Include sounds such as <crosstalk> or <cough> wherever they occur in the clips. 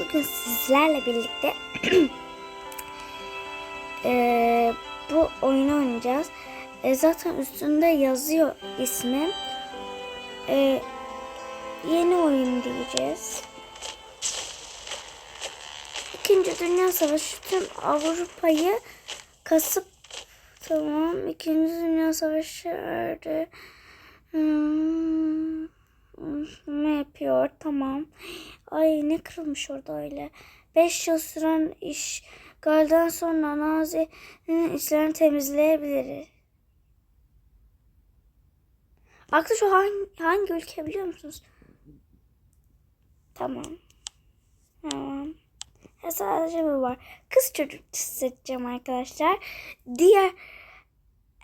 Bugün sizlerle birlikte eee, <clears throat> bu oyunu oynayacağız. E, zaten üstünde yazıyor ismi. E, yeni oyun diyeceğiz. İkinci Dünya Savaşı tüm Avrupa'yı kasıp tamam. İkinci Dünya Savaşı erdi. Hmm, ne yapıyor? Tamam. Ay ne kırılmış orada öyle. 5 yıl süren işgalden sonra Nazi'nin işlerini temizleyebiliriz. Aklı şu hangi, hangi ülke biliyor musunuz? Tamam. Tamam. Ya sadece bu var. Kız çocuk seçeceğim arkadaşlar. Diğer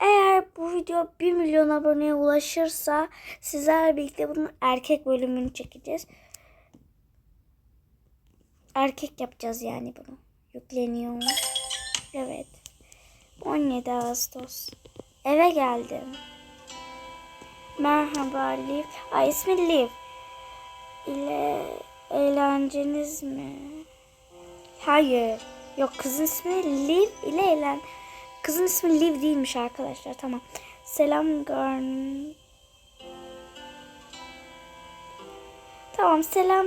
eğer bu video 1 milyon aboneye ulaşırsa sizlerle birlikte bunun erkek bölümünü çekeceğiz. Erkek yapacağız yani bunu. Yükleniyor mu? Evet. 17 Ağustos. Eve geldim. Merhaba Liv. Ay ismi Liv. İle eğlenceniz mi? Hayır. Yok kızın ismi Liv ile eğlen. Kızın ismi Liv değilmiş arkadaşlar. Tamam. Selam Garn. Tamam selam.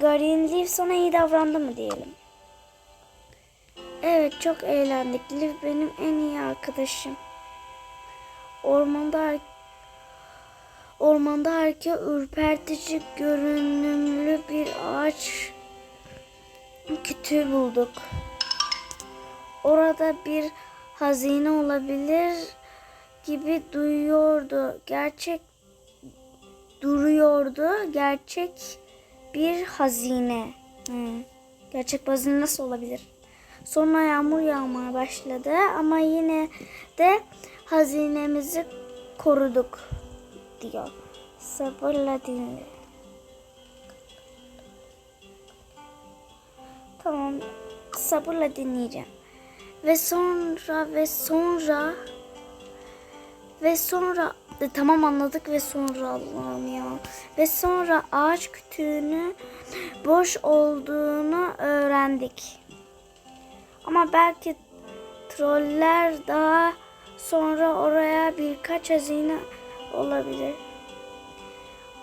Garin Liv sana iyi davrandı mı diyelim. Evet çok eğlendik. Liv benim en iyi arkadaşım. Ormanda Ormanda harika ürpertici görünümlü bir ağaç kütüğü bulduk. Orada bir hazine olabilir gibi duyuyordu. Gerçek duruyordu. Gerçek bir hazine. Hmm. Gerçek hazine nasıl olabilir? Sonra yağmur yağmaya başladı ama yine de hazinemizi koruduk diyor. Sabırla dinle. Tamam. Sabırla dinleyeceğim. Ve sonra ve sonra ve sonra e, tamam anladık ve sonra Allah'ım ya. Ve sonra ağaç kütüğünü boş olduğunu öğrendik. Ama belki troller daha sonra oraya birkaç hazine olabilir.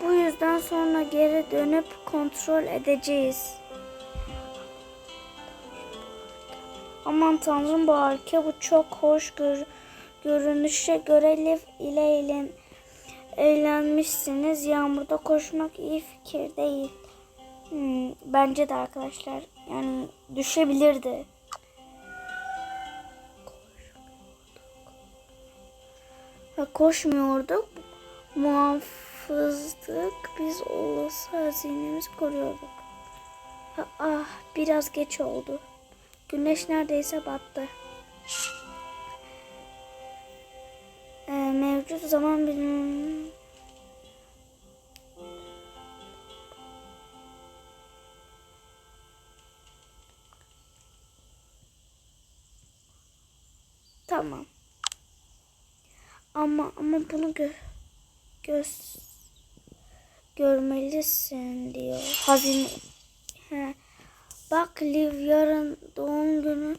Bu yüzden sonra geri dönüp kontrol edeceğiz. Aman tanrım bu harika, bu çok hoş gör, görünüşe göre Liv ile eğlen, eğlenmişsiniz. Yağmurda koşmak iyi fikir değil. Hmm, bence de arkadaşlar. Yani düşebilirdi. Ha, koşmuyorduk. Muhafızdık. Biz olası hazinemizi koruyorduk. Ah biraz geç oldu. Güneş neredeyse battı. Ee, mevcut zaman bilim... Tamam. Ama ama bunu gö göz görmelisin diyor. Hazine. He. Bak Liv yarın doğum günü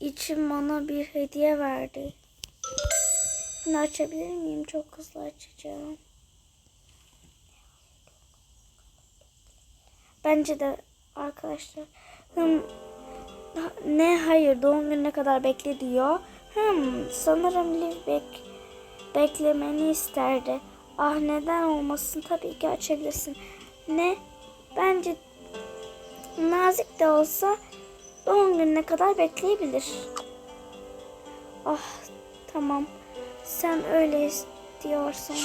için bana bir hediye verdi. Bunu açabilir miyim? Çok hızlı açacağım. Bence de arkadaşlar. Hım, ne hayır doğum gününe kadar bekle diyor. Hmm, sanırım Liv bek, beklemeni isterdi. Ah neden olmasın tabii ki açabilirsin. Ne? Bence nazik de olsa doğum gününe kadar bekleyebilir. Ah tamam. Sen öyle istiyorsan.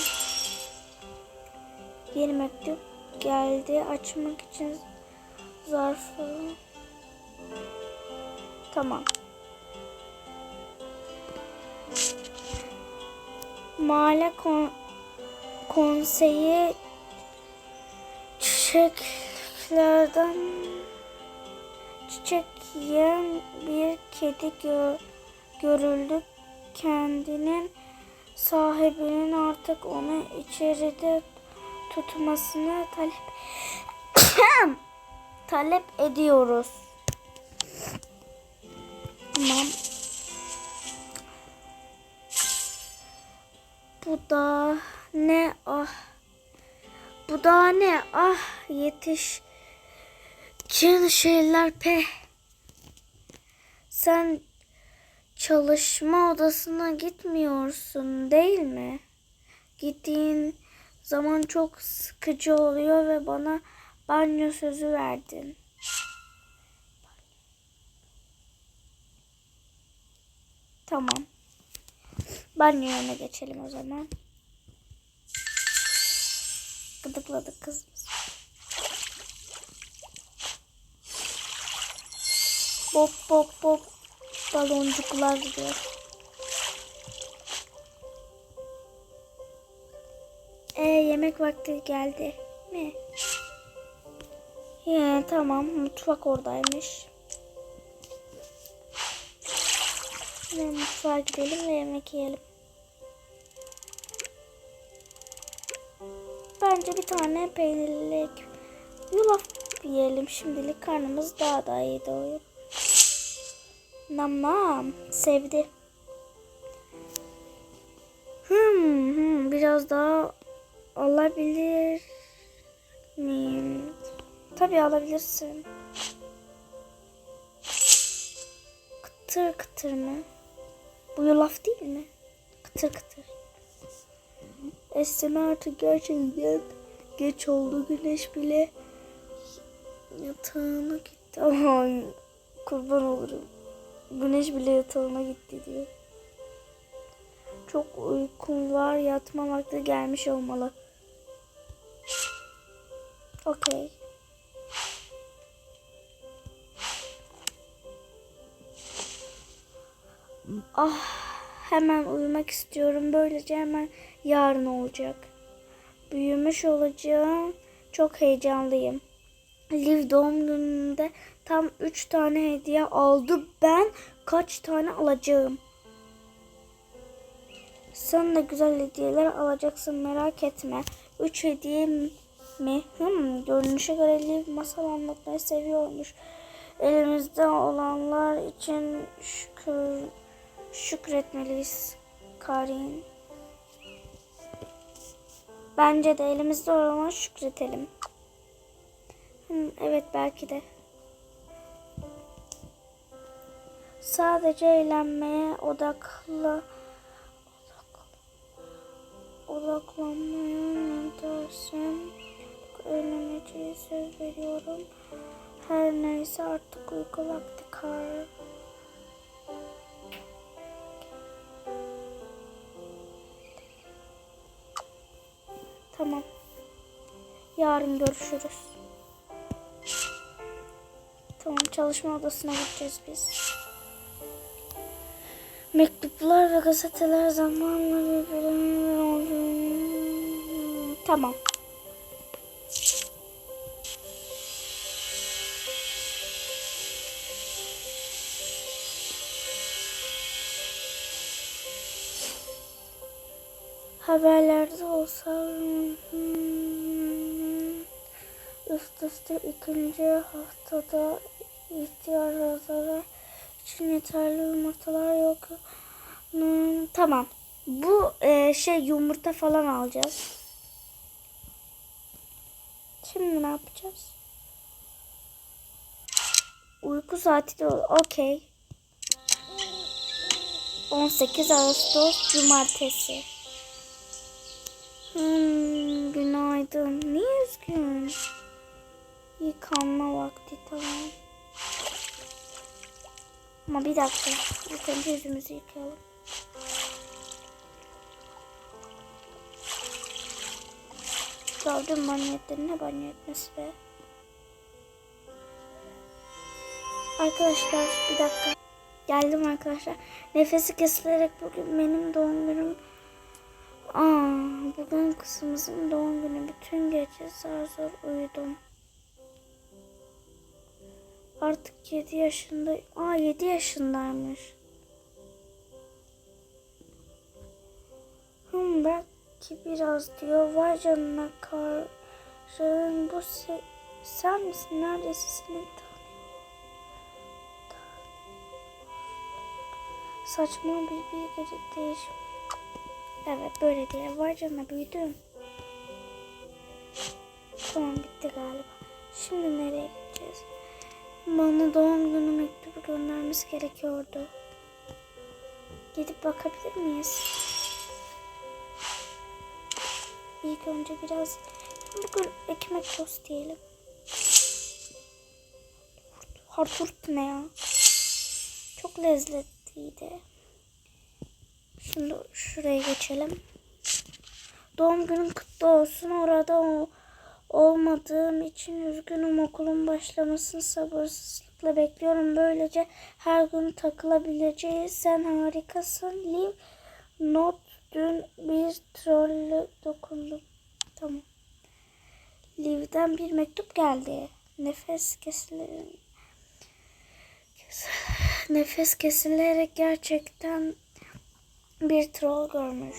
Yeni mektup geldi. Açmak için zarfı. Tamam. Mahalle kon konseyi çiçeklerden çiçek yiyen bir kedi gö görüldü. Kendinin sahibinin artık onu içeride tutmasını talep <coughs> talep ediyoruz. Tamam. Bu da ne ah. Bu da ne ah yetiş. Cin şeyler pe. Sen çalışma odasına gitmiyorsun değil mi? Gittiğin zaman çok sıkıcı oluyor ve bana banyo sözü verdin. Tamam. Banyoya geçelim o zaman. Gıdıkladık kız. Bop bop bop baloncuklar gidiyor. E yemek vakti geldi mi? He tamam mutfak oradaymış. Ve mutfağa gidelim ve yemek yiyelim. Bence bir tane peynirli yulaf yiyelim. Şimdilik karnımız daha da iyi doyur. Namam sevdi. Hmm, hmm, biraz daha alabilir miyim? Tabii alabilirsin. Kıtır kıtır mı? Bu yulaf değil mi? Kıtır kıtır. Esen artık gerçekten geç oldu. Güneş bile yatağına gitti. <laughs> Aman kurban olurum. Güneş bile yatağına gitti diyor. Çok uykum var. Yatma vakti gelmiş olmalı. Okey. Ah hemen uyumak istiyorum. Böylece hemen yarın olacak. Büyümüş olacağım. Çok heyecanlıyım. Liv doğum gününde tam 3 tane hediye aldı. Ben kaç tane alacağım? Sen de güzel hediyeler alacaksın merak etme. 3 hediye mi? Hmm, görünüşe göre Liv masal anlatmayı seviyormuş. Elimizde olanlar için şükür şükretmeliyiz Karin. Bence de elimizde olanlar şükretelim. Hmm, evet belki de. Sadece eğlenmeye odakla odaklanmaya ne dersin? Eğleneceği söz veriyorum. Her neyse artık uyku vakti kar. Tamam. Yarın görüşürüz. Tamam çalışma odasına gideceğiz biz. Mektuplar ve gazeteler zamanla birbirine Tamam. Haberlerde olsa hmm, üst üste ikinci haftada ihtiyarlara için yeterli yumurtalar yok. Hmm, tamam. Bu e, şey yumurta falan alacağız. Şimdi ne yapacağız? Uyku saati de okey. 18 Ağustos Cumartesi. Hmm, günaydın. Niye üzgün? Yıkanma vakti tamam. Ama bir dakika. İlk önce yüzümüzü yıkayalım. Gördüm banyo etleri ne banyo etmesi be. Arkadaşlar bir dakika. Geldim arkadaşlar. Nefesi kesilerek bugün benim doğum günüm. Aa, bugün kızımızın doğum günü. Bütün gece zar zor uyudum. Artık 7 yaşında. Aa 7 yaşındaymış. Hmm, belki biraz diyor. Vay canına karın bu se Sen misin? Neredeyse seni. Saçma bir bir değişim. Evet böyle diye. Vay canına büyüdüm. Tamam bitti galiba. Şimdi nereye gideceğiz? Bana doğum günü mektubu göndermesi gerekiyordu. Gidip bakabilir miyiz? İlk önce biraz bugün ekmek tost diyelim. Harturt ne ya? Çok lezzetliydi. Şimdi şuraya geçelim. Doğum günün kutlu olsun. Orada o, olmadığım için üzgünüm. Okulun başlamasını sabırsızlıkla bekliyorum. Böylece her gün takılabileceğiz. Sen harikasın. Liv not dün bir trolle dokundum. Tamam. Liv'den bir mektup geldi. Nefes kesilerek nefes kesilerek gerçekten bir troll görmüş.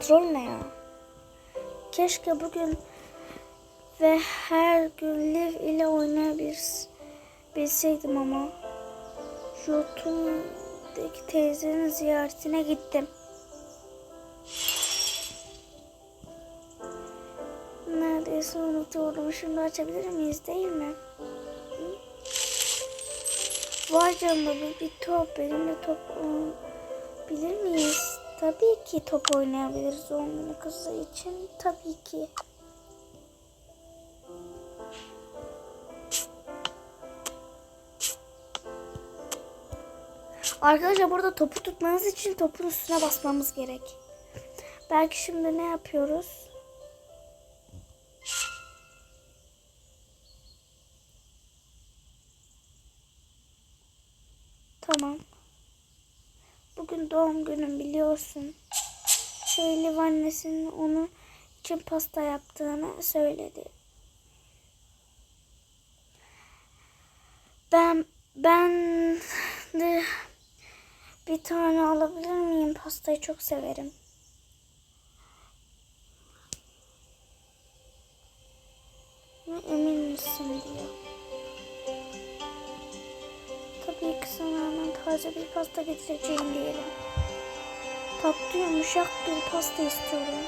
Troll ne ya? Keşke bugün ve her gün Liv ile oynayabilseydim ama Jotun'daki teyzenin ziyaretine gittim. Neredeyse unutuyordum. Şimdi açabilir miyiz değil mi? Hı? Vay canına bu bir top. Benimle top oynayabilir miyiz? Tabii ki top oynayabiliriz doğum günü kızı için. Tabii ki. Arkadaşlar burada topu tutmanız için topun üstüne basmamız gerek. Belki şimdi ne yapıyoruz? Tamam. Bugün doğum günüm biliyorsun. Şeyli annesinin onu için pasta yaptığını söyledi. Ben ben de bir tane alabilir miyim? Pastayı çok severim. Emin misin diyor. Tabii ki sana hemen taze bir pasta getireceğim diyelim. Tatlı yumuşak bir pasta istiyorum.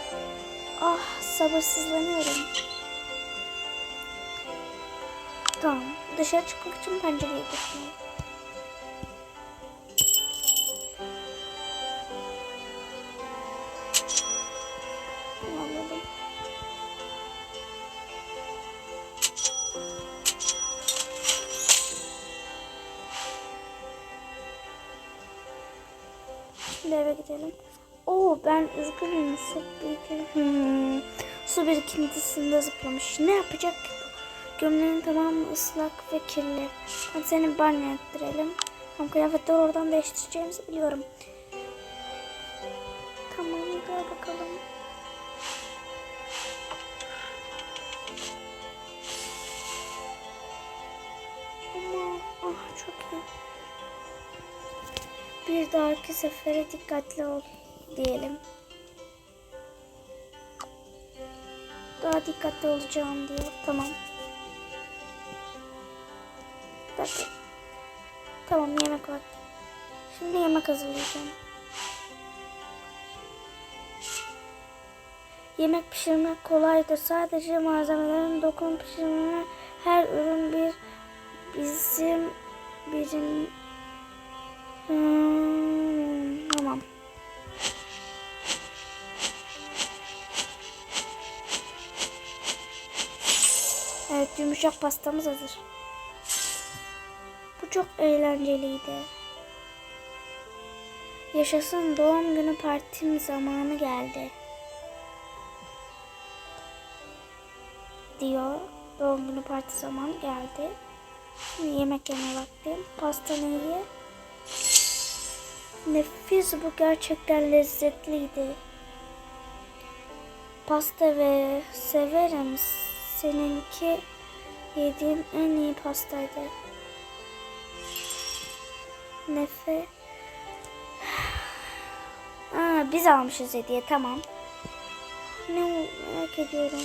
Ah sabırsızlanıyorum. Tamam dışarı çıkmak için pencereye gitmeyeyim. Şimdi eve gidelim. Oo ben üzgünüm. Su birikinti. Hmm. Su birikintisinde zıplamış. Ne yapacak ki bu? Gömleğin tamamı ıslak ve kirli. Hadi seni banyo ettirelim. Tam kıyafetleri oradan değiştireceğimizi biliyorum. Tamam gel bakalım. Ama ah çok iyi. Bir dahaki sefere dikkatli ol diyelim. Daha dikkatli olacağım diyor. Tamam. Dakika. Tamam yemek vakti. Şimdi yemek hazırlayacağım. Yemek pişirmek kolaydır. Sadece malzemelerin dokun pişirmene her ürün bir bizim bizim Yumuşak pastamız hazır. Bu çok eğlenceliydi. Yaşasın doğum günü partim zamanı geldi. Diyor. Doğum günü parti zamanı geldi. Şimdi yemek yeme vakti. Pastanı ye. Nefis bu gerçekten lezzetliydi. Pasta ve severim. Seninki yediğim en iyi pastaydı. Nefe. <sighs> Aa, biz almışız hediye tamam. Ne merak ediyorum.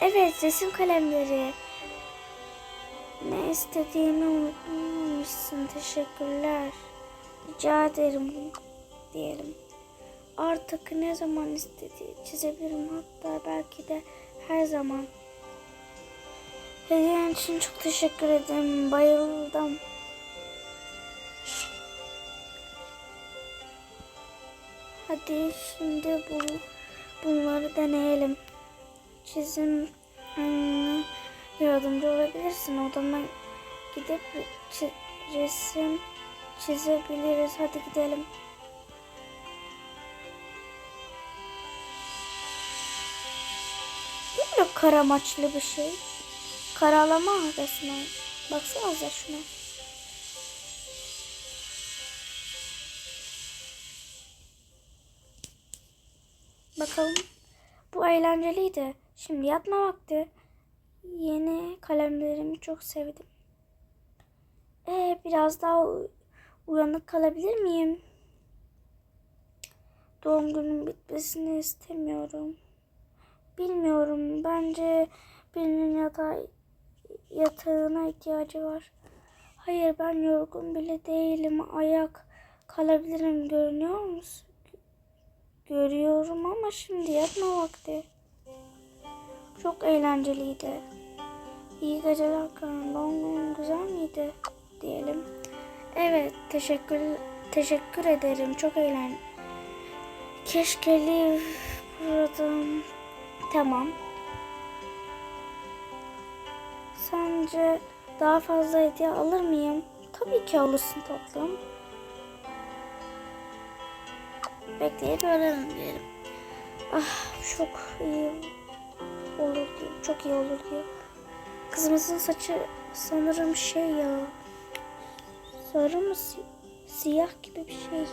Evet resim kalemleri. Ne istediğini unutmamışsın. Teşekkürler. Rica ederim diyelim. Artık ne zaman istediği çizebilirim hatta belki de her zaman. Hediyen için çok teşekkür ederim. Bayıldım. Hadi şimdi bu bunları deneyelim. Çizim hmm, yardımcı olabilirsin. Odama gidip resim çizebiliriz. Hadi gidelim. Kara maçlı bir şey. Karalama resmen. Baksanıza şuna. Bakalım. Bu eğlenceliydi. Şimdi yatma vakti. Yeni kalemlerimi çok sevdim. Ee, biraz daha uyanık kalabilir miyim? Doğum günüm bitmesini istemiyorum. Bilmiyorum. Bence birinin yatağa, yatağına ihtiyacı var. Hayır ben yorgun bile değilim. Ayak kalabilirim. Görünüyor musun? Görüyorum ama şimdi yatma vakti. Çok eğlenceliydi. İyi geceler Karan. Doğum günün güzel miydi? Diyelim. Evet teşekkür teşekkür ederim. Çok eğlen. Keşke Liv buradan. Tamam. Sence daha fazla hediye alır mıyım? Tabii ki alırsın tatlım. Bekleyip öğrenelim diyelim. Ah çok iyi olur diyor. Çok iyi olur diyor. Kızımızın saçı sanırım şey ya. Sarı mı si- siyah gibi bir şey.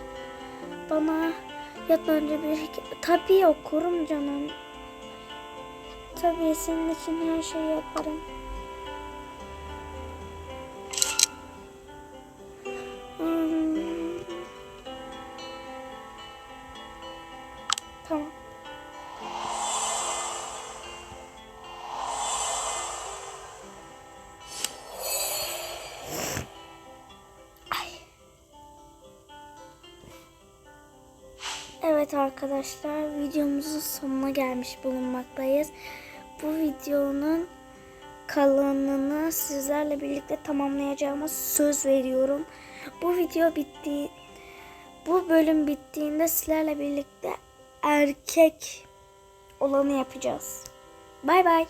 Bana yatmadan önce bir. Tabii okurum canım. Tabii senin için her şeyi yaparım. Hmm. Tamam. Evet arkadaşlar videomuzun sonuna gelmiş bulunmaktayız. Bu videonun kalanını sizlerle birlikte tamamlayacağıma söz veriyorum. Bu video bitti. Bu bölüm bittiğinde sizlerle birlikte erkek olanı yapacağız. Bay bay.